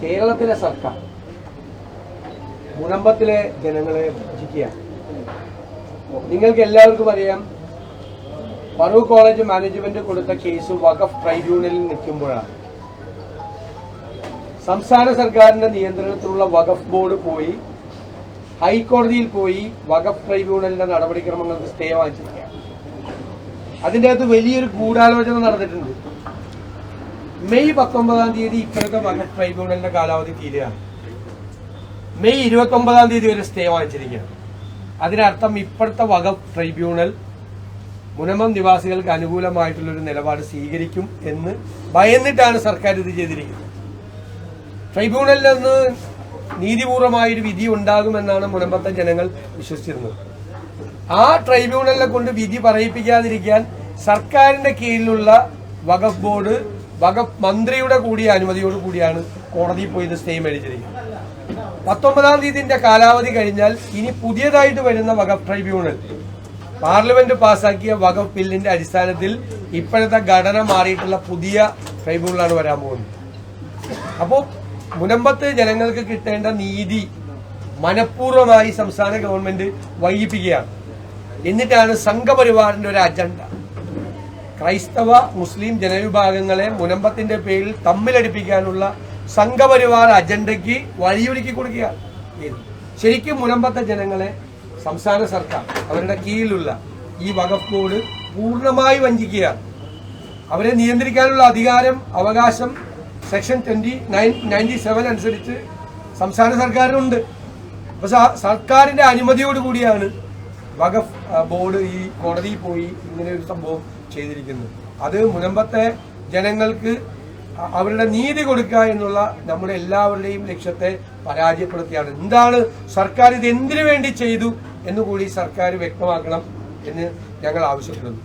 കേരളത്തിലെ സർക്കാർ മുനമ്പത്തിലെ ജനങ്ങളെ ഭജിക്കുകയാണ്. നിങ്ങൾക്ക് എല്ലാവർക്കും അറിയാം ഫറൂഖ് കോളേജ് മാനേജ്മെന്റ് കൊടുത്ത കേസ് വഖഫ് ട്രൈബ്യൂണലിൽ നിൽക്കുമ്പോഴാണ്. സംസ്ഥാന സർക്കാരിന്റെ നിയന്ത്രണത്തിലുള്ള വഖഫ് ബോർഡ് പോയി ഹൈക്കോടതിയിൽ പോയി വഖഫ് ട്രൈബ്യൂണലിന്റെ നടപടിക്രമങ്ങൾക്ക് സ്റ്റേ വാങ്ങിച്ചിരിക്കുക അതിന്റെ അകത്ത് വലിയൊരു ഗൂഢാലോചന നടന്നിട്ടുണ്ട്. മെയ് പത്തൊമ്പതാം തീയതി ഇപ്പോഴത്തെ വഖഫ് ട്രൈബ്യൂണലിന്റെ കാലാവധി തീരുകയാണ്. മെയ് ഇരുപത്തി ഒമ്പതാം തീയതി വരെ സ്റ്റേ വാങ്ങിച്ചിരിക്കുകയാണ്. അതിനർത്ഥം ഇപ്പോഴത്തെ വഖഫ് ട്രൈബ്യൂണൽ മുനമം നിവാസികൾക്ക് അനുകൂലമായിട്ടുള്ള ഒരു നിലപാട് സ്വീകരിക്കും എന്ന് ഭയന്നിട്ടാണ് സർക്കാർ ഇത് ചെയ്തിരിക്കുന്നത്. ട്രൈബ്യൂണലിൽ നിന്ന് നീതിപൂർവമായൊരു വിധി ഉണ്ടാകുമെന്നാണ് മുനമ്പത്തെ ജനങ്ങൾ വിശ്വസിച്ചിരുന്നത്. ആ ട്രൈബ്യൂണലിനെ കൊണ്ട് വിധി പറയിപ്പിക്കാതിരിക്കാൻ സർക്കാരിന്റെ കീഴിലുള്ള വഖഫ് ബോർഡ് വഖഫ് മന്ത്രിയുടെ കൂടിയ അനുമതിയോട് കൂടിയാണ് കോടതിയിൽ പോയി ഇത് സ്റ്റേ മേടിച്ചിരിക്കുന്നത്. പത്തൊമ്പതാം തീയതിന്റെ കാലാവധി കഴിഞ്ഞാൽ ഇനി പുതിയതായിട്ട് വരുന്ന വകഫ് ട്രൈബ്യൂണൽ പാർലമെന്റ് പാസാക്കിയ വകഫ് ബില്ലിന്റെ അടിസ്ഥാനത്തിൽ ഇപ്പോഴത്തെ ഘടന മാറിയിട്ടുള്ള പുതിയ ട്രൈബ്യൂണലാണ് വരാൻ പോകുന്നത്. അപ്പോൾ മുനമ്പത്ത് ജനങ്ങൾക്ക് കിട്ടേണ്ട നീതി മനഃപൂർവമായി സംസ്ഥാന ഗവൺമെന്റ് വൈകിപ്പിക്കുകയാണ്. എന്നിട്ടാണ് സംഘപരിവാറിന്റെ ഒരു അജണ്ട. ക്രൈസ്തവ മുസ്ലിം ജനവിഭാഗങ്ങളെ മുനമ്പത്തിന്റെ പേരിൽ തമ്മിലടിപ്പിക്കാനുള്ള സംഘപരിവാർ അജണ്ടയ്ക്ക് വഴിയൊരുക്കി കൊടുക്കുകയാണ് ശരിക്കും മുനമ്പത്തെ ജനങ്ങളെ സംസ്ഥാന സർക്കാർ അവരുടെ കീഴിലുള്ള ഈ വകുപ്പോട് ബോർഡ് പൂർണമായി വഞ്ചിക്കുകയാണ്. അവരെ നിയന്ത്രിക്കാനുള്ള അധികാരം അവകാശം section twenty nine ninety seven അനുസരിച്ച് സംസ്ഥാന സർക്കാരിനുണ്ട്. അപ്പൊ സ- സർക്കാരിന്റെ അനുമതിയോടുകൂടിയാണ് വഖഫ് ബോർഡ് ഈ കോടതിയിൽ പോയി ഇങ്ങനെ ഒരു സംഭവം ചെയ്തിരിക്കുന്നു. അത് മുനമ്പത്തെ ജനങ്ങൾക്ക് അവരുടെ നീതി കൊടുക്കുക എന്നുള്ള നമ്മുടെ എല്ലാവരുടെയും ലക്ഷ്യത്തെ പരാജയപ്പെടുത്തിയാണ്. എന്താണ് സർക്കാർ ഇത് എന്തിനു വേണ്ടി ചെയ്തു എന്നുകൂടി സർക്കാർ വ്യക്തമാക്കണം എന്ന് ഞങ്ങൾ ആവശ്യപ്പെടുന്നു.